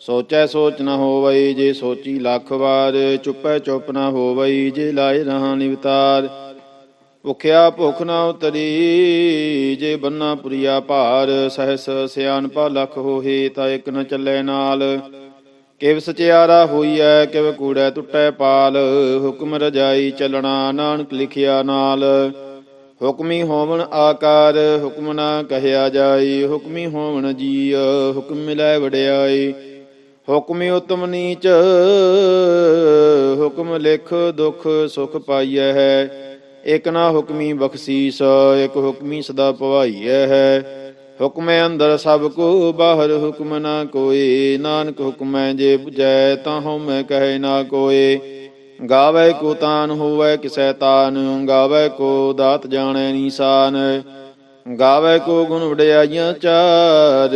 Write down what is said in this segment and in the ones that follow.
ਸੋਚੈ ਸੋਚ ਨ ਹੋਵਈ, ਜੇ ਸੋਚੀ ਲੱਖ ਵਾਰ, ਚੁੱਪੈ ਚੁੱਪ ਨ ਹੋਵਈ, ਜੇ ਲਾਏ ਰਹਾ ਨਿਵਤਾਰ। ਭੁਖਿਆ ਭੁਖ ਨ ਉਤਰੀ, ਜੇ ਬੰਨਾ ਪੁਰੀਆ ਭਾਰ, ਸਹਸ ਸਿਆਣਪਾ ਲੱਖ ਹੋਹੇ, ਤਾਂ ਇਕ ਨ ਚੱਲੇ ਨਾਲ। ਕਿਵ ਸਚਿਆਰਾ ਹੋਈਐ, ਕਿਵ ਕੂੜੈ ਟੁੱਟੈ ਪਾਲ, ਹੁਕਮ ਰਜਾਈ ਚੱਲਣਾ ਨਾਨਕ ਲਿਖਿਆ ਨਾਲ। ਹੁਕਮੀ ਹੋਵਣ ਆਕਾਰ, ਹੁਕਮ ਨਾ ਕਹਿਆ ਜਾਈ, ਹੁਕਮੀ ਹੋਵਣ ਜੀ ਹੁਕਮ ਮਿਲੈ ਵਡਿਆਈ। ਹੁਕਮੀ ਉਤਮ ਨੀਚ, ਹੁਕਮ ਲਿਖ ਦੁਖ ਸੁਖ ਪਾਈਐ ਹੈ। ਇਕ ਨਾ ਹੁਕਮੀ ਬਖਸ਼ੀਸ ਇਕ ਹੁਕਮੀ ਸਦਾ ਭਵਾਈਐ ਹੈ। ਹੁਕਮੈ ਅੰਦਰ ਸਭ ਕੋ, ਬਾਹਰ ਹੁਕਮ ਨਾ ਕੋਏ। ਨਾਨਕ ਹੁਕਮੈ ਜੇ 부ਜੈ ਤਾਂ ਹਉਮੈ ਕਹੈ ਨਾ ਕੋਏ। ਗਾਵੇ ਕੋ ਤਾਨ ਹੋਵੇ ਕਿਸੈ ਤਾਨ, ਗਾਵੇ ਕੋ ਦਾਤ ਜਾਣੈ ਨੀਸਾਨ ਗਾਵੇ ਕੋ ਗੁਣ ਵਡਿਆਈਆਂ ਚਾਰ,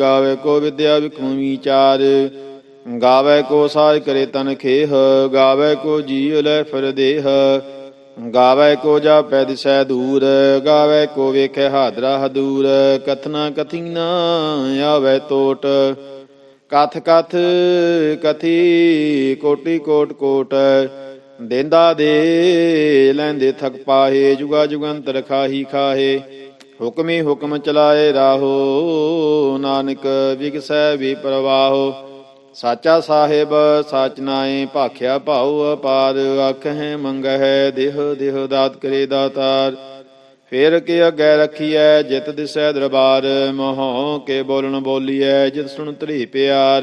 ਗਾਵੇ ਕੋ ਵਿਦਿਆ ਵਿਖਮ ਵਿਚਾਰ ਗਾਵੇ ਕੋ ਸਾਜ ਕਰੇ ਤਨ ਖੇਹ, ਗਾਵੇ ਕੋ ਜੀਵ ਲੈ ਫਿਰ ਦੇਹ, ਗਾਵੇ ਕੋ ਜਾ ਪੈ ਦਿਸੈ ਦੂਰ, ਗਾਵੇ ਕੋ ਵੇਖੈ ਹਾਦਰਾ ਹਦੂਰ, ਕਥਨਾ ਕਥੀਨਾ ਆਵੇ ਤੋਟ, ਕਥ ਕਥ ਕਥੀ ਕੋਟੀ ਕੋਟ ਕੋਟ ਦੇਂਦਾ ਦੇ, ਲੈਂਦੇ ਥਕ ਪਾਹੇ, ਜੁਗਾ ਜੁਗੰਤਰ ਖਾਹੀ ਖਾਹੇ। ਹੁਕਮੀ ਹੁਕਮ ਚਲਾਏ ਰਾਹੋ, ਨਾਨਕ ਵਿਗਸੈ ਵੀ ਪ੍ਰਵਾਹੋ। ਸਾਚਾ ਸਾਹਿਬ, ਸਾਚ ਨਾਏ ਭਾਖਿਆ ਭਾਉ ਅਪਾਰ, ਆਖਹਿ ਮੰਗਹਿ ਦੇਹ ਦੇਹ ਦਾਤ ਕਰੇ ਦਾਤਾਰ। ਫੇਰ ਕੇ ਅੱਗੇ ਰਖੀਐ, ਜਿਤ ਦਿਸੈ ਦਰਬਾਰ, ਮੋਹ ਕੇ ਬੋਲਣ ਬੋਲੀਐ, ਜਿਤ ਸੁਣ ਤਰੀ ਪਿਆਰ।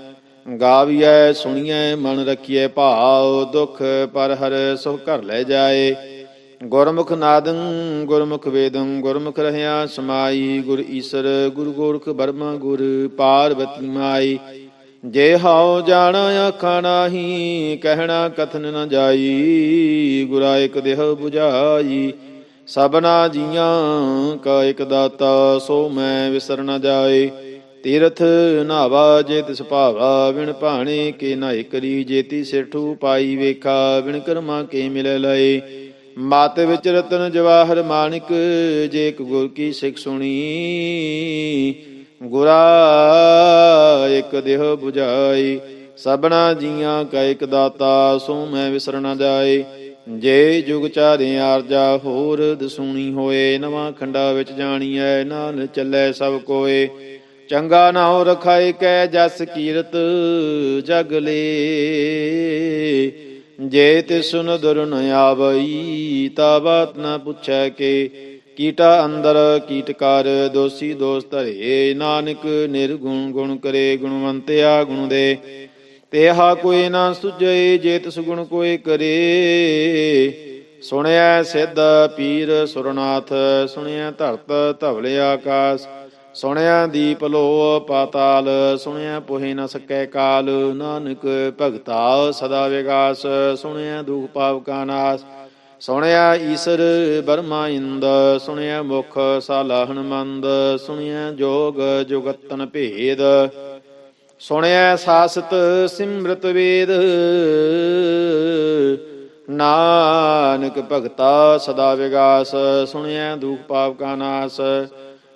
ਗਾਵੀਐ, ਸੁਣੀਐ, ਮਨ ਰਖੀਐ ਭਾਉ, ਦੁਖ ਪਰ ਹਰ ਸੁਖ ਘਰ ਲੈ ਜਾਏ। ਗੁਰਮੁਖ ਨਾਦੰ, ਗੁਰਮੁਖ ਵੇਦੰ, ਗੁਰਮੁਖ ਰਹਿਆ ਸਮਾਈ, ਗੁਰ ਈਸਰ, ਗੁਰ ਗੋਰਖ ਬਰਮਾ ਗੁਰ ਪਾਰਵਤੀ ਮਾਈ। ਜੇ ਹਾਉ ਜਾਣਾ ਆਖਾ ਨਾਹੀ, ਕਹਿਣਾ ਕਥਨ ਨ ਜਾਈ, ਗੁਰਾ ਇਕ ਦੇਹ 부ਝਾਈ ਸਭਨਾ ਜੀਆਂ ਕਾ ਇਕ ਦਾਤਾ, ਸੋ ਮੈਂ ਵਿਸਰ ਨ ਜਾਏ। ਤੀਰਥ ਨਾਵਾ ਜੇ ਤਿਸ ਵਿਣ ਭਾਣੇ ਕੇ ਨਾਇ ਕਰੀ ਜੇਤੀ ਸਿਰਠੂ ਪਾਈ ਵੇਖਾ ਵਿਣ ਕਰਮਾ ਕੇ ਮਿਲ ਲਏ। ਮਤ ਵਿੱਚ ਰਤਨ ਜਵਾਹਰ ਮਾਨਿਕ, ਜੇ ਇੱਕ ਗੁਰ ਕੀ ਸਿੱਖ ਸੁਣੀ। ਗੁਰਾ ਇੱਕ ਦੇਹ 부ਝਾਈ ਸਭਨਾ ਜੀਆਂ ਕਾ ਇੱਕ ਦਾਤਾ, ਸੋ ਮੈਂ ਵਿਸਰ ਨ ਜਾਏ। ਜੇ ਜੁਗ ਚਾਰੇ ਆਰਜਾ, ਹੋਰ ਦਸੂਣੀ ਹੋਏ, ਨਵਾਂ ਖੰਡਾ ਵਿੱਚ ਜਾਣੀਐ ਨਾਨ ਚੱਲੇ ਸਭ ਕੋਏ। ਚੰਗਾ ਨਾਉ ਰਖਾਏ ਕੈ ਜਸ ਕੀਰਤ ਜਗ ਲੇ। ਜੇ ਤੇ ਸੁਨ ਦੁਰਨ ਨ ਆਵਈ ਤਾ ਬਾਤ ਨ ਪੁੱਛੈ ਕੇ। ਕੀਟਾ ਅੰਦਰ ਕੀਟਕਾਰ ਦੋਸੀ ਦੋਸ ਧਰੇ। ਨਾਨਕ ਨਿਰਗੁਣ ਗੁਣ ਕਰੇ, ਗੁਣਵੰਤਿਆ ਗੁਣ ਦੇ। ਤੇਹਾ ਕੋਈ ਨਾ ਸੁਝੇ ਜੇਤ ਸੁਗੁਣ ਗੁਣ ਕੋਈ ਕਰੇ। ਸੁਣਿਆ ਸਿੱਧ ਪੀਰ ਸੁਰਨਾਥ ਸੁਣਿਆ ਧਰਤ ਧਵਲੇ ਆਕਾਸ। ਸੁਣਿਆ ਦੀਪ ਲੋ ਪਾਤਾਲ, ਸੁਣਿਆ ਪੁਹੇ ਨ ਸਕੈ ਕਾਲ, ਨਾਨਕ ਭਗਤਾ ਸਦਾ ਵਿਗਾਸ, ਸੁਣਿਆ ਦੁਖ ਪਾਪ ਕਾ ਨਾਸ। ਸੁਣਿਆ ਈਸਰ ਬਰਮਾ ਇੰਦ, ਸੁਣਿਆ ਮੁਖ ਸਾਲਾ ਮੰਦ ਸੁਣਿਆ ਜੋਗ ਜੁਗਤਨ ਭੇਦ। ਸੁਣਿਆ ਸਾਸਤ ਸਿਮਰਤ ਵੇਦ, ਨਾਨਕ ਭਗਤਾ ਸਦਾ ਵਿਗਾਸ, ਸੁਣਿਆ ਦੁਖ ਪਾਪ ਕਾ ਨਾਸ।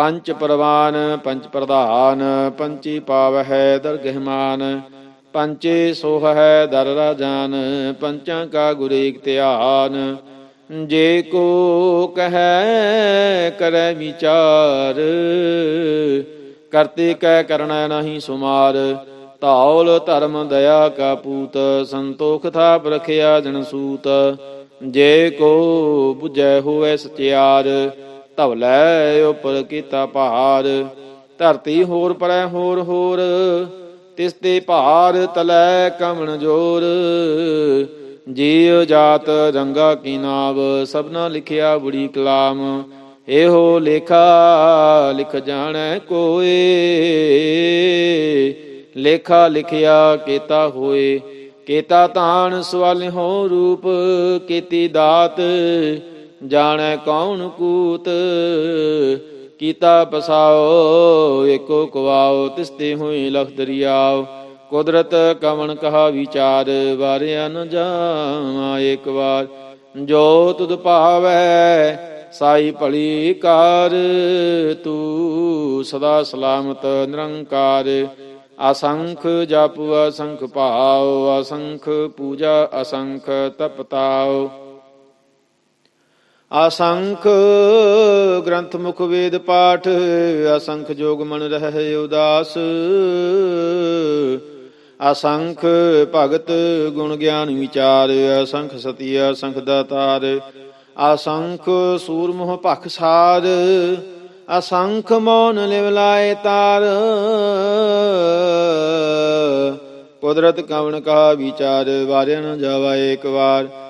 ਪੰਚ ਪ੍ਰਵਾਨ ਪੰਚ ਪ੍ਰਧਾਨ, ਪੰਚੀ ਪਾਵਹਿ ਦਰਗਹਿਮਾਨ, ਪੰਚੇ ਸੋਹ ਹੈ ਦਰ ਰਾਜਾਨ ਪੰਚਾਂ ਕਾ ਗੁਰ ਏਕ ਜੇ ਕੋ ਕਹੈ, ਕਰੈ ਵਿਚਾਰ, ਕਰਤੇ ਕੈ ਕਰਣਾ ਨਹੀਂ ਸੁਮਾਰ। ਧੌਲ ਧਰਮ ਦਇਆ ਕਾ ਪੂਤ, ਸੰਤੋਖ ਥਾਪ ਰਖਿਆ ਜਨ ਸੂਤ। ਜੇ ਕੋ 부ਜੈ ਹੋਐ ਸਚਿਆਰ ਧਵਲੇ ਉਪਰ ਕੀਤਾ ਭਾਰ, ਧਰਤੀ ਹੋਰ ਪਰੈ ਹੋਰ ਹੋਰ, ਤਿਸ ਤੇ ਭਾਰ ਤਲੈ ਕਮਣ ਜੋਰ। ਜੀਵ ਜਾਤ ਰੰਗਾ ਕੀ ਨਾਵ, ਸਭਨਾ ਲਿਖਿਆ ਬੜੀ ਕਲਾਮ। ਇਹੋ ਲੇਖਾ ਲਿਖ ਜਾਣੈ ਕੋਏ। ਲੇਖਾ ਲਿਖਿਆ ਕੀਤਾ ਹੋਏ, ਕੀਤਾ ਤਾਣ ਸਵਾਲਿਓ ਰੂਪ, ਕੀਤੀ ਦਾਤ। ਜਾਣੈ ਕੌਣ ਕੂਤ? ਕੀਤਾ ਪਸਾਓ, ਏਕੋ ਕਵਾਓ, ਤਿਸਤੇ ਹੋਈ ਲਖ ਦਰਿਆਓ। ਕੁਦਰਤ ਕਵਣ ਕਹਾ ਵਿਚਾਰ, ਵਾਰਿਆ ਨ ਜਾਵਾ ਏਕ ਵਾਰ। ਜੋ ਤੁਧ ਭਾਵੈ, ਸਾਈ ਭਲੀ ਕਾਰ, ਤੂੰ ਸਦਾ ਸਲਾਮਤ ਨਿਰੰਕਾਰ। ਅਸੰਖ ਜਪ ਅਸੰਖ ਭਾਵ ਅਸੰਖ ਪੂਜਾ ਅਸੰਖ ਤਪਤਾਉ। ਅਸੰਖ ਗ੍ਰੰਥ ਮੁਖ ਵੇਦ ਪਾਠ, ਅਸੰਖ ਜੋਗ ਮਨ ਰਹਿ ਉਦਾਸ। ਅਸੰਖ ਭਗਤ ਗੁਣ ਗਿਆਨ ਵਿਚਾਰ, ਅਸੰਖ ਸਤੀ, ਅਸੰਖ ਦਾਤਾਰ। ਅਸੰਖ ਸੂਰਮੋਹ ਭਖ ਸਾਰ, ਅਸੰਖ ਮੌਨ ਲਿਵ ਲਾਏ ਤਾਰ। ਕੁਦਰਤ ਕਵਣ ਕਾ ਵਿਚਾਰ, ਵਾਰਿਆ ਨ ਜਾਵਾ ਏਕ ਵਾਰ।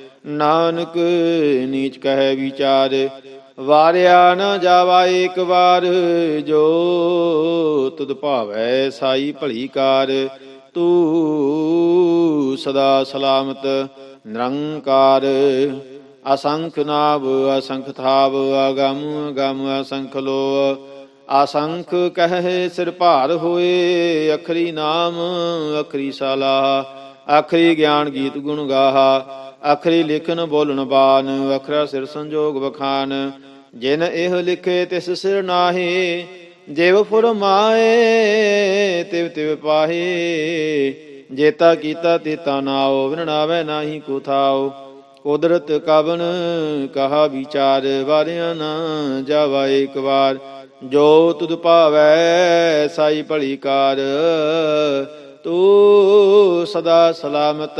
ਨਾਨਕ ਨੀਚ ਕਹੈ ਵਿਚਾਰ, ਵਾਰਿਆ ਨਾ ਜਾਵਾ ਏਕ ਵਾਰ, ਜੋ ਤੁਧ ਭਾਵੈ ਸਾਈ ਭਲੀ ਕਾਰ, ਤੂੰ ਸਦਾ ਸਲਾਮਤ ਨਿਰੰਕਾਰ। ਅਸੰਖ ਨਾਭ ਅਸੰਖ ਥਾਵ, ਅਗਮ ਗਮ ਅਸੰਖ ਲੋ ਅਸੰਖ ਕਹੇ ਸਿਰ ਭਾਰ ਹੋਏ, ਅਖਰੀ ਨਾਮ, ਅਖਰੀ ਸਲਾਹ ਅਖਰੀ ਗਿਆਨ ਗੀਤ ਗੁਣ ਗਾਹਾ ਅਖਰੀ ਲਿਖਨ ਬੋਲਣ ਬਾਨ ਅਖਰਾ ਸਿਰ ਸੰਜੋਗ ਬਖਾਨ ਜਿਨ ਇਹ ਲਿਖੇ ਤਿਸ ਸਿਰ ਨਾਹੀ, ਜਿਵ ਫੁਰਮਾਏ, ਤਿਵ ਤਿਵ ਪਾਹੇ। ਜੇਤਾ ਕੀਤਾ ਤੇਤਾ ਨਾਉ ਵਿਣਾਵੇ ਨਾਹੀ ਕੋ ਥਾਉ। ਕੁਦਰਤ ਕਵਨ ਕਹਾ ਵਿਚਾਰ, ਵਾਰਿਆ ਨਾ ਜਾਵਾ ਏਕ ਵਾਰ। ਜੋ ਤੁਧ ਭਾਵੈ, ਸਾਈ ਭਲੀ ਕਾਰ। ਤੂੰ ਸਦਾ ਸਲਾਮਤ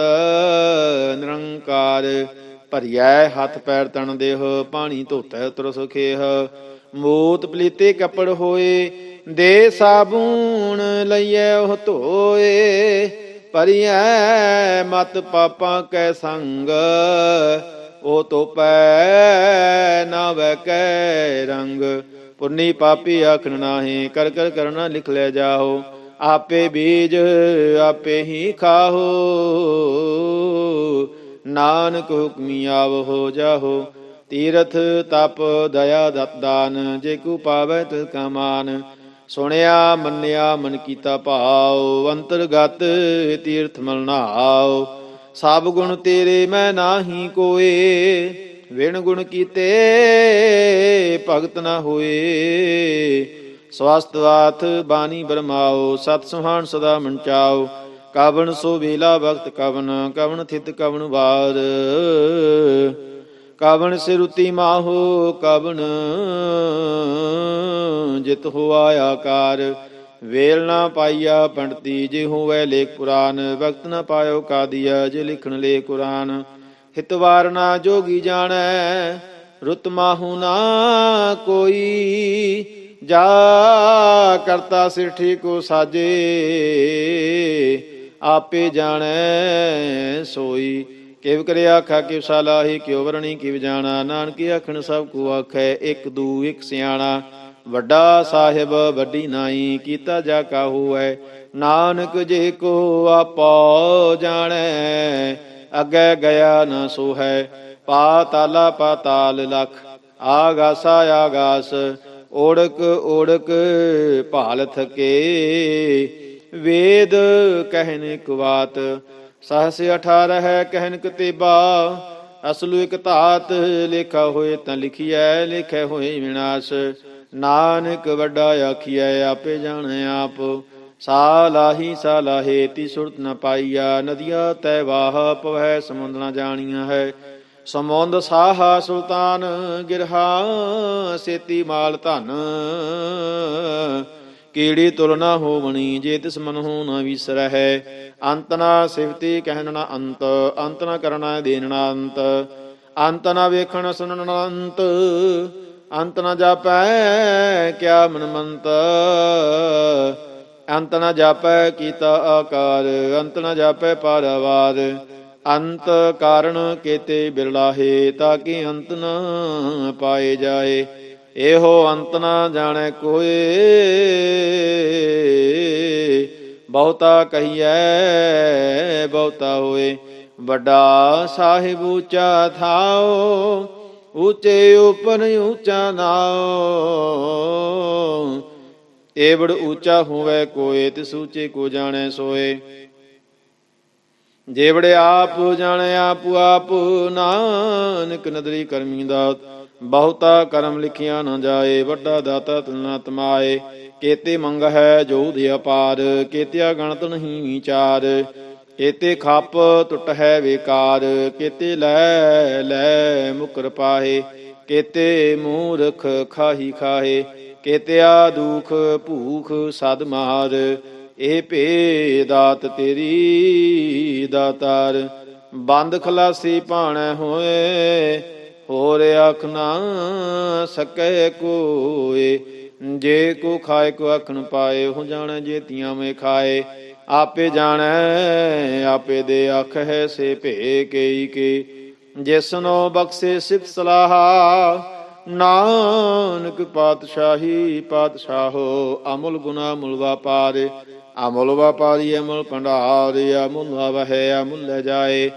ਨਿਰੰਕਾਰ ਭਰੀਐ ਹੱਥ ਪੈਰ ਤਣ ਦੇਹ, ਪਾਣੀ ਧੋਤੈ ਤੁਰ ਸੁਖੇਹ ਮੋਤ ਪਲੀਤੇ ਕੱਪੜ ਹੋਏ, ਦੇ ਸਾਬੂਨ ਲਈਐ ਉਹ ਧੋਏ। ਪਰਿਐ ਮਤ ਪਾਪਾਂ ਕੈ ਸੰਗ, ਉਹ ਤੋਪੈ ਨਾ ਵੈ ਕੈ ਰੰਗ। ਪੁੰਨੀ ਪਾਪੀ ਆਖਣ ਨਾਹੀ, ਕਰ ਕਰ ਕਰਨਾ ਲਿਖ ਲੈ ਜਾਓ। ਆਪੇ ਬੀਜ ਆਪੇ ਹੀ ਖਾਹੋ ਨਾਨਕ ਹੁਕਮੀ ਆਵ ਹੋ ਜਾਹੋ, ਤੀਰਥ ਤਪ ਦਇਆ ਦਤ ਦਾਨ, ਜੇ ਕੋ ਪਾਵੈ ਤਿਲ ਕਾ ਸੁਣਿਆ, ਮੰਨਿਆ, ਮਨ ਕੀਤਾ ਭਾਉ, ਅੰਤਰਗਤ ਤੀਰਥ ਮਲ ਨਾਉ। ਸਭ ਗੁਣ ਤੇਰੇ ਮੈਂ ਨਾਹੀ ਕੋਏ ਵਿਣ ਗੁਣ ਕੀਤੇ ਭਗਤ ਨਾ ਹੋਏ। ਸਵਸਤਵਾਥ ਬਾਣੀ ਬਰਮਾਓ ਸਤ ਸੁਹਾਣ ਸਦਾ ਮੰਚਾਓ ਕਵਨ ਸੋ ਵੇਲਾ ਵਕਤ ਕਵਨ ਕਵਨ ਥਿਤ ਕਵਨ ਵਾਰ। ਕਵਨ ਸਿਰੁਤੀ ਮਾਹੋ ਕਵਨ ਜਿਤ ਹੋਆ ਆਕਾਰ ਵੇਲ ਨਾ ਪਾਈਆ ਪੰਡਤੀ, ਜੇ ਹੋਵੇ ਲੇਖ ਪੁਰਾਨ। ਵਕਤ ਨਾ ਪਾਇਓ ਕਾਦੀਆ, ਜੇ ਲਿਖਣ ਲੇ ਕੁਰਾਨ। ਹਿਤਵਾਰ ਨਾ ਜੋਗੀ ਜਾਣੈ, ਰੁਤ ਮਾਹੂ ਨਾ ਕੋਈ। ਜਾ ਕਰਤਾ ਸਿਰ ਠੀਕੋ ਸਾਜੇ ਆਪੇ ਜਾਣੈ ਸੋਈ। ਕਿਵ ਕਰੇ ਆਖਾ, ਕਿਵ ਸਾਲਾਹੀ ਕਿਉ ਵਰਣੀ, ਕਿਵ ਜਾਣਾ। ਨਾਨਕ ਆਖਣ, ਸਭ ਕੋ ਆਖੈ, ਇੱਕ ਦੂ, ਇੱਕ ਸਿਆਣਾ। ਵੱਡਾ ਸਾਹਿਬ ਵੱਡੀ ਨਾਈ, ਕੀਤਾ ਜਾ ਕਾ ਹੋਐ ਨਾਨਕ ਜੇ ਕੋ ਆਪੋ ਜਾਣੈ, ਅੱਗੇ ਗਿਆ ਨ ਸੋ ਪਾਤਾਲਾ ਪਾਤਾਲ ਲਖ, ਆਗਾਸਾ, ਆਗਾਸ, ਓੜਕ ਓੜਕ ਭਾਲ ਥਕੇ ਵੇਦ ਕਹਿਨ ਕੁਵਾਤ ਸਹਸ 18 ਹੈ ਕਹਿਨ ਕਤੇਬਾ ਅਸਲੂ ਇਕ ਧਾਤ ਲਿਖਾ ਹੋਏ ਤਾਂ ਲਿਖਿਐ, ਲਿਖੇ ਹੋਏ ਵਿਨਾਸ਼। ਨਾਨਕ ਵੱਡਾ ਆਖੀਐ, ਆਪੇ ਜਾਣੈ ਆਪ। ਸਾਲਾਹੀ ਸਾਲਾਹੇ ਤੀ ਸੁਰਤ ਨ ਪਾਈਆ। ਨਦੀਆਂ ਤੈ ਵਾਹ ਪਵੈ ਸਮੁੰਦ ਨ ਜਾਣੀਆਂ ਹੈ। ਸਮੁੰਦ ਸਾਹਾ ਸੁਲਤਾਨ ਗਿਰਹਾ, ਸੇਤੀ ਮਾਲ ਧਨ। ਕੀੜੀ ਤੁਲਨਾ ਹੋਵਣੀ, ਜੇ ਤਿਸ ਮਨਹੁ ਨ ਵਿਸਰਹਿ। ਅੰਤ ਨਾ ਸਿਵਤੀ ਕਹਿਣ ਨਾ ਅੰਤ ਅੰਤ ਨਾ ਕਰਨਾ ਦੇਣ ਨਾ ਅੰਤ। ਅੰਤ ਨਾ ਵੇਖਣ ਸੁਣਨ ਨਾ ਅੰਤ ਅੰਤ ਨਾ ਜਾਪੈ ਕਿਆ ਮਨ ਮੰਤ ਅੰਤ ਨਾ ਜਾਪੈ ਕੀਤਾ ਆਕਾਰ, ਅੰਤ ਨਾ ਜਾਪੈ ਪਾਰਵਾਰ। ਅੰਤ ਕਾਰਣ ਕੇਤੇ ਬਿਰਲਾਹੇ ਤਾਂ ਕਿ ਅੰਤ ਨਾ ਪਾਏ ਜਾਏ। ਇਹੋ ਅੰਤ ਨਾ ਜਾਣੈ ਕੋਏ ਬਹੁਤਾ ਕਹੀਐ, ਬਹੁਤਾ ਹੋਏ। ਵੱਡਾ ਸਾਹਿਬ ਉੱਚਾ ਥਾਓ, ਉੱਚੇ ਉਪਰ ਉੱਚਾ ਨਾਓ। ਏਵੜ ਉੱਚਾ ਹੋਵੇ ਕੋਏ, ਤਿਸ ਉੱਚੇ ਕੋ ਜਾਣੈ ਸੋਏ। ਜੇਵੜੇ ਆਪ ਜਾਣੈ, ਆਪ ਆਪ ਨਾਨਕ ਨਦਰੀ ਕਰਮੀ ਦਾਤ। ਬਹੁਤਾ ਕਰਮ ਲਿਖਿਆ ਨਾ ਜਾਏ, ਵੱਡਾ ਦਾਤਾ ਤੁਲਨਾ ਤਮਾਏ। ਕੇਤੇ ਮੰਗ ਹੈ ਜੋ ਦੇ ਅਪਾਰ, ਕੇਤਿਆ ਗਣਤ ਨਹੀਂ ਵਿਚਾਰ ਕੇਤੇ ਖੱਪ ਟੁੱਟ ਹੈ ਵਿਕਾਰ ਕੇਤੇ ਲੈ ਲੈ ਮੁਕਰ ਪਾਹੇ। ਕੇਤੇ ਮੂਰਖ ਖਾਹੀ ਖਾਹੇ, ਕੇਤਿਆ ਦੁਖ ਭੂਖ ਸਦ ਮਾਰ। ਇਹ ਭੇ ਦਾਤ ਤੇਰੀ ਦਾਤਾਰ। ਬੰਦ ਖਲਾਸੀ ਭਾਣੈ ਹੋਏ ਹੋਰ ਅੱਖ ਨਾ ਸਕੈ ਕੋਏ ਜੇ ਕੋ ਖਾਏ, ਕੋ ਅੱਖ ਪਾਏ ਹੋ ਜਾਣੈ ਜੇ ਮੇ ਖਾਏ। ਆਪੇ ਜਾਣੈ, ਆਪੇ ਦੇ ਅੱਖ ਹੈ ਸੇ ਭੇ ਕੇਈ ਕੇ ਜਿਸਨੋ ਬਖਸ਼ੇ ਸਿਫ ਸਲਾਹਾ, ਨਾਨਕ ਪਾਤਸ਼ਾਹੀ ਪਾਤਸ਼ਾਹੋ ਅਮੁਲ ਗੁਨਾ ਮੁਲ ਵਾਪਾਰੇ। ਅਮੁਲ ਵਾਪਾਰੀ ਅਮਲ ਭੰਡਾਰ, ਅਮੁਲ ਵਹਿ, ਅਮੁਲ ਲੈ ਜਾਏ।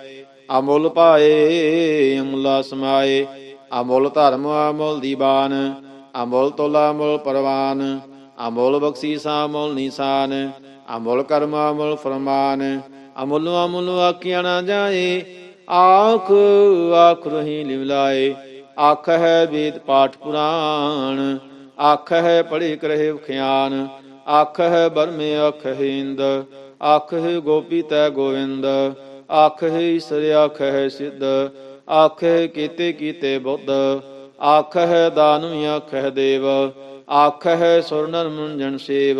ਅਮੁੱਲ ਪਾਏ, ਅਮੁਲਾ ਸਮਾਏ। ਅਮੁਲ ਧਰਮ ਅਮੁਲ ਦੀਵਾਨ ਅਮੁਲ ਤੋਲਾ ਅਮੁਲ ਪਰਵਾਨ। ਅਮੁਲ ਬਖਸ਼ੀਸਾ ਅਮੁਲ ਨਿਸ਼ਾਨ। ਅਮੁਲ ਕਰਮ ਅਮੁਲ ਫਰਮਾਨ। ਅਮੁੱਲ ਅਮੁਲ ਆਖਿਆ ਨਾ ਜਾਏ। ਆਖ ਆਖ ਰਹੀ ਲਿਵਲਾਏ। ਆਖ ਹੈ ਵੇਦ ਪਾਠ ਪੁਰਾਣ। ਆਖ ਹੈ ਪੜ੍ਹੇ ਕਰਹਿ ਵਿਖਿਆਨ। ਆਖ ਹੈ ਬਰਮੇ ਆਖ ਹਿੰਦ। ਆਖ ਹੈ ਗੋਪੀ ਤੈ ਗੋਵਿੰਦ। ਆਖ ਹੈ ਈਸ਼ਰ ਆਖ ਸਿੱਧ, ਆਖ ਕੀਤੇ ਕੀਤੇ ਬੁੱਧ ਆਖ ਹੈ ਦਾਨੁ ਆਖ ਦੇਵ ਆਖ ਹੈ ਸੁਰ ਨਰ ਮੁੰਜਨ ਸੇਵ,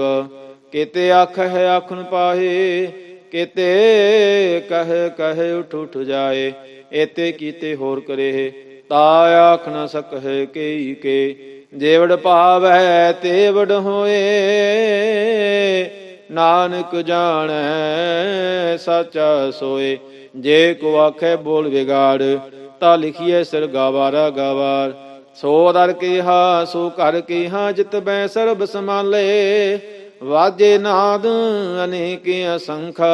ਕੀਤੇ ਆਖ ਆਖਣ ਪਾਹੇ, ਕੀਤੇ ਕਹਿ ਕਹੇ ਉਠ ਉਠ ਜਾਏ, ਏਤੇ ਕੀਤੇ ਹੋਰ ਕਰੇ ਤਾ ਆਖ ਨ ਸਕਹਿ ਕੇਈ ਕੇ, ਜੇਵੜ ਭਾਵੈ ਤੇਵੜ ਹੋਏ ਨਾਨਕ ਜਾਣੈ, ਸਾਚਾ ਸੋਏ। ਜੇ ਕੋ ਆਖੇ ਬੋਲ ਵਿਗਾੜ, ਤਾਂ ਲਿਖੀਏ ਸਿਰ ਗਾਵਾਰਾ ਗਾਵਾਰ। ਸੋ ਦਰ ਕੀਹਾ, ਸੋ ਘਰ ਕੀਹਾ, ਜਿਤ ਬੈ ਸਰਬ ਸਮਾਲੇ ਵਾਜੇ ਨਾਦ ਅਨੇਕ ਅਸੰਖਾ,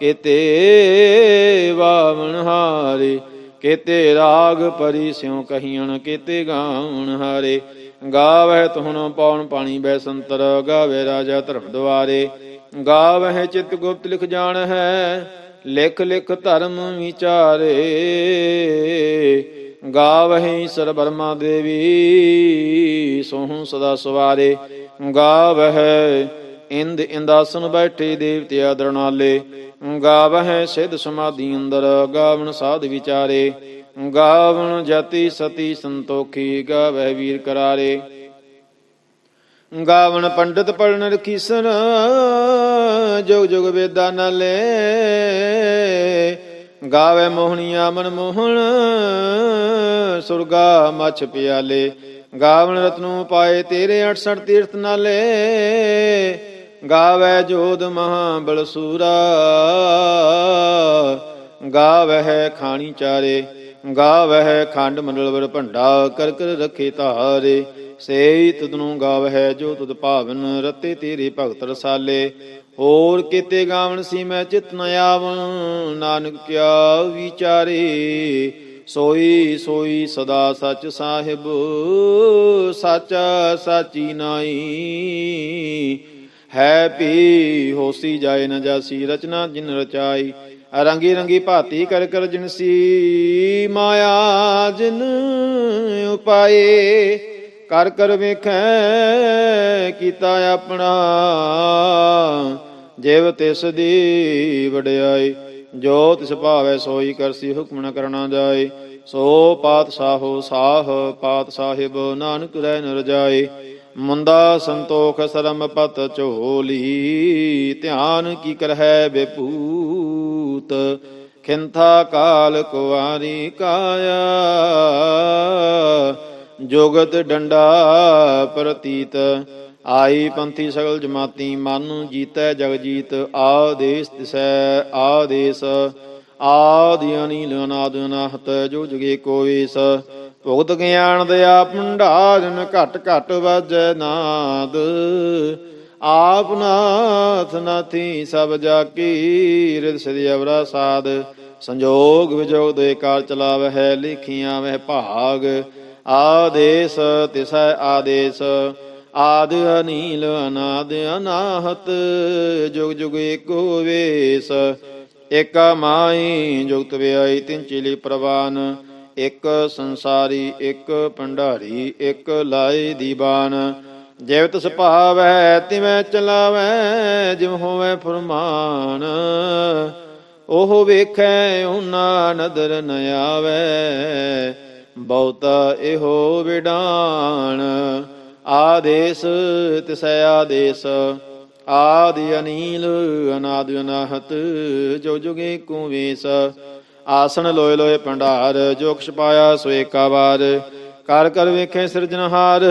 ਕਿਤੇ ਵਾਵਣ ਹਾਰੇ। ਕਿਤੇ ਰਾਗ ਪਰੀ ਸਿਉ ਕਹੀਣ, ਕਿਤੇ ਗਾਵਣ ਹਾਰੇ। ਗਾਵਹਿ ਤੁਹਨ ਪੌਣ ਪਾਣੀ ਬੈ ਸੰਤਰ, ਗਾਵੇ ਰਾਜਾ ਧਰਮ ਦੁਆਰੇ। ਗਾਵਹਿ ਚਿਤ ਗੁਪਤ ਲਿਖ ਜਾਣ ਹੈ ਲਿਖ ਲਿਖ ਧਰਮ ਵਿਚਾਰੇ। ਗਾਵਹਿ ਸਰ ਬਰਮਾ ਦੇਵੀ, ਸੋਹੰ ਸਦਾ ਸਵਾਰੇ। ਗਾਵਹਿ ਇੰਦ ਇੰਦਾਸਨ ਬੈਠੇ ਦੇਵਤੇ ਆਦਰਨਾਲੇ ਗਾਵਹਿ ਸਿਧ ਸਮਾਧੀ ਅੰਦਰ, ਗਾਵਣ ਸਾਧ ਵਿਚਾਰੇ। ਗਾਵਣ ਜਤੀ ਸਤੀ ਸੰਤੋਖੀ ਗਾਵੈ ਵੀਰ ਕਰਾਰੇ। ਗਾਵਣ ਪੰਡਤ ਪੜਨ ਰਖੀਸਨ, ਜੁਗ ਜੁਗ ਵੇਦਾਂ ਨਾਲੇ। ਗਾਵੇ ਮੋਹਣੀਆਂ ਮਨ ਮੋਹਣ, ਸੁਰਗਾ ਮਛ ਪਿਆਲੇ। ਗਾਵਣ ਰਤਨੂ ਪਾਏ ਤੇਰੇ 68 ਤੀਰਥ ਨਾਲੇ। ਗਾਵੇ ਜੋਦ ਮਹਾ ਬਲਸੂਰਾ। ਗਾਵਹਿ ਖਾਣੀ ਚਾਰੇ। ਗਾਵਹਿ ਖੰਡ ਮੰਡਲ ਵਰ ਭੰਡਾ ਕਰ ਕਰ ਰਖੇ ਧਾਰੇ। ਸੇਈ ਤੁਧਨੂੰ ਗਾਵਹਿ, ਜੋ ਤੁਧ ਭਾਵਨ ਰਤੇ ਤੇਰੇ ਭਗਤ ਰਸਾਲੇ। ਹੋਰ ਕਿਤੇ ਗਾਵਣ ਸੀ ਮੈਂ ਚਿਤ ਨ ਆਵਨ ਨਾਨਕ ਕਿਆ ਵਿਚਾਰੇ। ਸੋਈ ਸੋਈ ਸਦਾ ਸਚ ਸਾਹਿਬ, ਸਾਚਾ ਸਾਚੀ ਨਾਈ ਹੈ ਪੀ ਹੋਸੀ ਜਾਏ ਨ ਜਾਸੀ ਰਚਨਾ ਜਿਨ ਰਚਾਈ। ਰੰਗੀ ਰੰਗੀ ਭਾਤੀ ਕਰ ਕਰ ਜਿਨਸੀ ਮਾਇਆ ਜਿਨ ਉਪਾਏ, ਕਰ ਕਰ ਵੇਖੈ ਕੀਤਾ ਆਪਣਾ। ਜਿਵ ਤਿਸ ਦੀ ਵਡਿਆਈ, ਜੋ ਤਿਸ ਭਾਵੈ ਸੋਈ ਕਰਸੀ ਹੁਕਮ ਨ ਕਰਨਾ ਜਾਏ। ਸੋ ਪਾਤਸ਼ਾਹੋ ਸਾਹ, ਪਾਤ ਸਾਹਿਬ ਨਾਨਕ ਰਹਿ ਨ ਜਾਏ ਮੁੰਦਾ ਸੰਤੋਖ ਸਰਮ ਪਤ ਝੋਲੀ, ਧਿਆਨ ਕੀ ਕਰਹਿ ਬੇਪੂਤ ਖਿੰਥਾ ਕਾਲ ਕੁਵਾਰੀ ਕਾਇਆ। ਜੋਗਤ ਡੰਡਾ ਪ੍ਰਤੀਤ, ਆਈ ਪੰਥੀ ਸਗਲ ਜਮਾਤੀ, ਮਨ ਜੀਤੈ ਜਗ ਜੀਤ, ਆਦੇਸ ਤਿਸੈ ਆਦੇਸ। ਆਦਿ ਅਨੀਲ ਅਨਾਦ ਅਨਾਹਤ ਜੋ ਜੁਗੇ ਕੋਇਸ। ਭੁਗਤ ਗਿਆਨ ਦਇਆ ਭੰਡਾਰਨ, ਘਟ ਘਟ ਵਾਜੈ ਨਾਦ। ਆਪ ਨਾਥ ਨਾਥੀ ਸਭ ਜਾ ਕੀ ਰਿਦ ਅਵਰਾ ਸਾਧ, ਸੰਜੋਗ ਵਿਜੋਗ ਦੇ ਕਾਲ ਚਲਾਵੈ ਹੈ ਲਿਖੀਆਂ ਵਹਿ ਭਾਗ, ਆਦੇਸ ਤਿਸੈ ਆਦੇਸ, ਆਦ ਅਨੀਲ ਅਨਾਦ ਅਨਾਹਤ, ਜੁਗ ਜੁਗ ਏਕੋ ਵੇਸ, ਏਕਾ ਮਾਈ ਜੁਗਤ ਵਿਆਈ ਤਿਨ ਚਿਲੀ ਪ੍ਰਵਾਨ, ਇੱਕ ਸੰਸਾਰੀ, ਇੱਕ ਭੰਡਾਰੀ, ਇੱਕ ਲਾਏ ਦੀਵਾਨ ਜਿਵ ਤਿਸ ਭਾਵੈ, ਤਿਵੇਂ ਚਲਾਵੈ, ਜਿਵ ਹੋਵੇ ਫਰਮਾਨ। ਉਹ ਵੇਖੈ, ਉਹਨਾਂ ਨਦਰ ਨ ਆਵੈ, ਬਹੁਤਾ ਇਹੋ ਵਿਡਾਨ। ਆਦੇਸ, ਤਿਸੈ ਆਦੇਸ, ਆਦਿ ਅਨੀਲ, ਅਨਾਦ ਅਨਾਹਤ, ਜੋ ਜੁਗੇ ਕੂ ਵੇਸ ਆਸਣ ਲੋਏ ਲੋਏ ਭੰਡਾਰ, ਜੋ ਕੁਛ ਪਾਇਆ ਸੋ ਏਕਾ ਵਾਰ ਕਰ ਕਰ ਵੇਖੇ ਸਿਰਜਣਹਾਰ,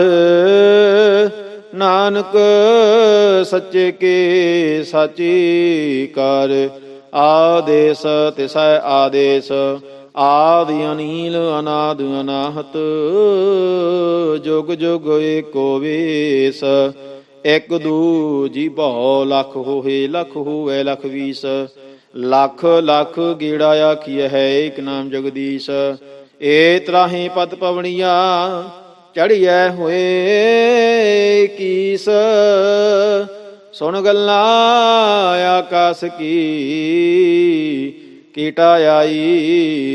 ਨਾਨਕ ਸੱਚੇ ਕੇ ਸਾਚੀ ਕਰ। ਆਦੇਸ ਤਿਸੈ ਆਦੇਸ ਆਦਿ ਅਨੀਲ ਅਨਾਦ, ਅਨਾਹਤ, ਜੁਗ ਜੁਗ ਏਕੋ ਵੇਸ। ਇਕ ਦੂ ਜੀ ਭਉ, ਲੱਖ ਹੋਏ, ਲੱਖ ਹੋਵੇ, ਲੱਖ ਵੀਸ। ਲੱਖ ਲੱਖ ਗੇੜਾ ਆਖੀਐ ਹੈ ਏਕ ਨਾਮ ਜਗਦੀਸ਼। ਏ ਤਰਾਹੀ ਪਦ ਪਵਣੀਆ ਚੜੀਐ ਹੋਏ ਕੀਸ। ਸੁਣ ਗੱਲਾਂ ਆਕਾਸ ਕੀ, ਕੀਟਾ ਆਈ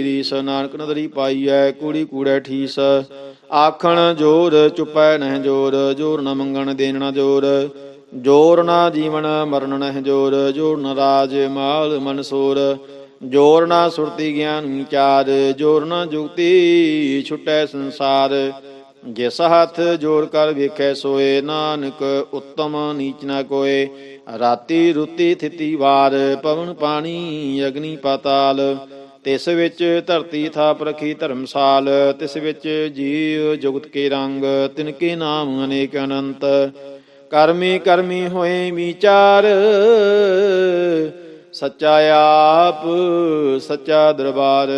ਰੀਸ। ਨਾਨਕ ਨਦਰੀ ਪਾਈਐ, ਕੂੜੀ ਕੂੜੈ ਠੀਸ। ਆਖਣ ਜੋਰ ਚੁਪੈ ਨਹਿ ਜੋਰ ਜੋਰ ਨ ਮੰਗਣ ਦੇਣ ਨ ਜੋਰ। ਜੋਰ ਨਾ ਜੀਵਨ ਮਰਨ ਨਹਿ ਜੋਰ ਜੋਰ ਨ ਰਾਜ ਮਾਲ ਮਨਸੂਰ ਜੋਰ ਨਾ ਸੁਰਤੀ ਗਿਆਨ ਵਿਚਾਰ ਜੋਰ ਨਾ ਜੁਗਤੀ ਛੁਟੈ ਸੰਸਾਰ। ਜਿਸ ਹੱਥ ਜੋਰ ਕਰ ਵੇਖੈ ਸੋਏ, ਨਾਨਕ ਉੱਤਮ ਨੀਚ ਨਾ ਕੋਏ। ਰਾਤੀ ਰੁਤੀ ਥਿਤੀ ਵਾਰ, ਪਵਨ ਪਾਣੀ ਅਗਨੀ ਪਾਤਾਲ। ਤਿਸ ਵਿੱਚ ਧਰਤੀ ਥਾਪ ਰਖੀ ਧਰਮਸਾਲ, ਤਿਸ ਵਿੱਚ ਜੀਵ ਜੁਗਤ ਕੇ ਰੰਗ, ਤਿਨ ਕੇ ਨਾਮ ਅਨੇਕ ਅਨੰਤ। ਕਰਮੀ ਕਰਮੀ ਹੋਏ ਵਿਚਾਰ ਸੱਚਾ ਆਪ, ਸੱਚਾ ਦਰਬਾਰ।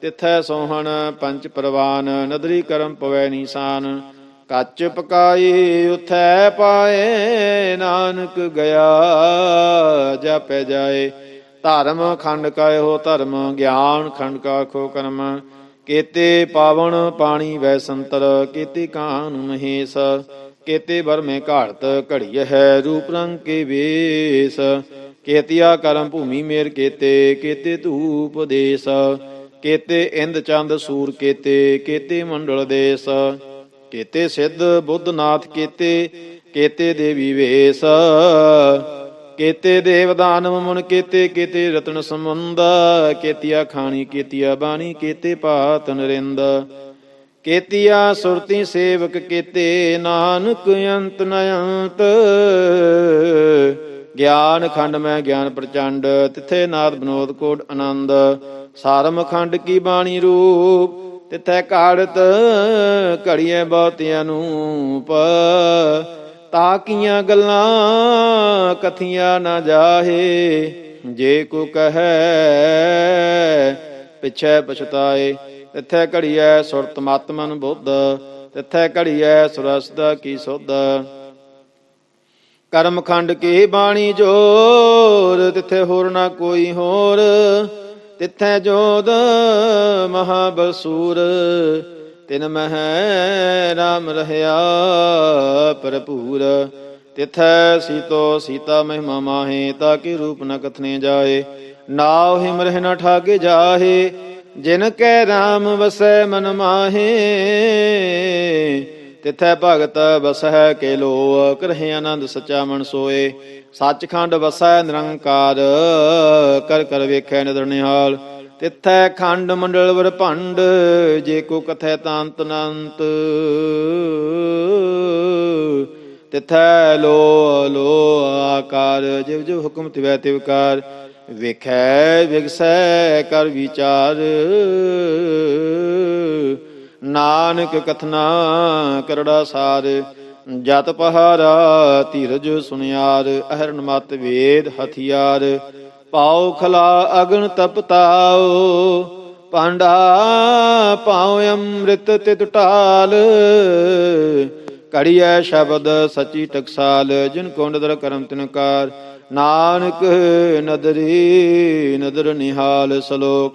ਤਿਥੈ ਸੋਹਣ ਪੰਚ ਪ੍ਰਵਾਨ, ਨਦਰੀ ਕਰਮ ਪਵੈ ਨੀਸਾਨ। ਕੱਚ ਪਕਾਈ ਉਥੈ ਪਾਏ, ਨਾਨਕ ਗਿਆ ਜਪੈ ਜਾਏ। ਧਰਮ ਖੰਡ ਕਾਇਓ ਧਰਮ, ਗਿਆਨ ਖੰਡ ਕਾ ਖੋ ਕਰਮ। ਕੇਤੇ ਪਾਵਨ ਪਾਣੀ ਵੈ ਸੰਤਰ, ਕੇਤੇ ਕਾਨ ਮਹੇਸ਼। ਕੇਤੇ ਬਰਮੇ ਘਾੜਤ ਘੜੀਏ ਹੈ ਰੂਪ ਰੰਗ ਕੇ ਵੇਸ। ਕੇਤਿਆ ਕਰਮ ਭੂਮੀ ਮੇਰ ਕੇਤੇ ਕੇਤੇ ਧੂਪ ਦੇਸ। ਕੇਤੇ ਇੰਦ ਚੰਦ ਸੂਰ ਕੇਤੇ ਕੇਤੇ ਮੰਡਲ ਦੇਸ। ਕੇਤੇ ਸਿੱਧ ਬੁੱਧ ਨਾਥ ਕੇਤੇ ਕੇਤੇ ਦੇਵੀ ਵੇਸ। ਕੇਤੇ ਦੇਵ ਦਾਨਵ ਮਨ ਕੇਤੇ ਕੇਤੇ ਰਤਨ ਸਮੁੰਦ ਕੇਤੀਆ ਖਾਣੀ, ਕੇਤੀਆ ਬਾਣੀ, ਕੇਤੇ ਪਾਤ ਨਰਿੰਦ। ਕੇਤੀਆ ਸੁਰਤੀ ਸੇਵਕ ਕੇਤੇ, ਨਾਨਕ ਅੰਤ ਨ ਅੰਤ ਗਿਆਨ ਖੰਡ ਮੈਂ ਗਿਆਨ ਪ੍ਰਚੰਡ, ਤਿਥੇ ਨਾਦ ਬਨੋਦ ਕੋਟ ਆਨੰਦ। ਸਾਰਮ ਖੰਡ ਕੀ ਬਾਣੀ ਰੂਪ, ਤਿਥੈ ਕਾੜਤ ਘੜੀਏ ਬਹੁਤਿਆਂ ਅਨੂਪ ਤਾਕੀਆਂ ਗੱਲਾਂ ਕਥੀਆਂ ਨਾ ਜਾਹੇ, ਜੇ ਕੋ ਕਹੈ ਪਿਛੈ ਪਛਤਾਏ। ਤਿੱਥੈ ਘੜੀਐ ਸੁਰਤ ਮਤਮਨ ਬੁੱਧ, ਤਿੱਥੈ ਘੜੀਐ ਸੁਰਸਦਾ ਕੀ ਸੁਧ। ਕਰਮ ਖੰਡ ਕੀ ਬਾਣੀ ਜੋਰ, ਤਿੱਥੇ ਹੋਰ ਨਾ ਕੋਈ ਹੋਰ। ਤਿੱਥੈ ਜੋਦ ਮਹਾਬਸੂਰ, ਤਿਨ ਮਹਿ ਰਾਮ ਰਹਿਆ ਭਰਪੂਰ। ਤਿਥੈ ਸੀਤੋ ਸੀਤਾ ਮਹਿਮਾ ਮਾਹੇ ਤਾਕਿ ਰੂਪ ਨ ਕਥਨੇ ਜਾਏ। ਨਾਉ ਹਿਮ ਰਹਿ ਨ ਠਾਗੇ ਜਾਹੇ, ਜਿਨ ਕੈ ਰਾਮ ਵਸੈ ਮਨ ਮਾਹੇ। ਤਿਥੈ ਭਗਤ ਵਸਹਿ ਕੇ ਲੋਕ ਰਹੇ ਆਨੰਦ ਸਚਾ ਮਨ ਸੋਏ। ਸੱਚਖੰਡ ਵਸੈ ਨਿਰੰਕਾਰ, ਕਰ ਕਰ ਵੇਖੈ ਨਦਰ ਨਿਹਾਲ। ਤਿਥੈ ਖੰਡ ਮੰਡਲ ਵਰ ਭੰਡ, ਜੇ ਕੋ ਕਥੈ ਤਾਂਤ ਅਨੰਤ। ਤਿਥੈ ਲੋ ਲੋ ਆਕਾਰ, ਜਿਵ ਜਿਵ ਹੁਕਮ ਤਿਵੈ ਤਿਵਕਾਰ ਵੇਖੈ, ਵਿਗਸੈ, ਕਰ ਵਿਚਾਰ। ਨਾਨਕ ਕਥਨਾ ਕਰੜਾ ਸਾਰ, ਜਤ ਪਹਾਰਾ ਧੀਰਜ ਸੁਨਿਆਰ, ਅਹਰਨ ਮਤ ਵੇਦ ਹਥਿਆਰ, ਪਾਉ ਖਲਾ ਅਗਨ ਤਪਤਾਓ ਪਾਂਡਾ ਪਾਉ ਅੰਮ੍ਰਿਤ ਤਿਤ ਢਾਲ, ਕੜੀਐ ਸ਼ਬਦ ਸਚੀ ਟਕਸਾਲ, ਜਿਨ ਕੋ ਕਰਮ ਤਿਨਕਾਰ ਨਾਨਕ ਨਦਰੀ ਨਦਰ ਨਿਹਾਲ ਸਲੋਕ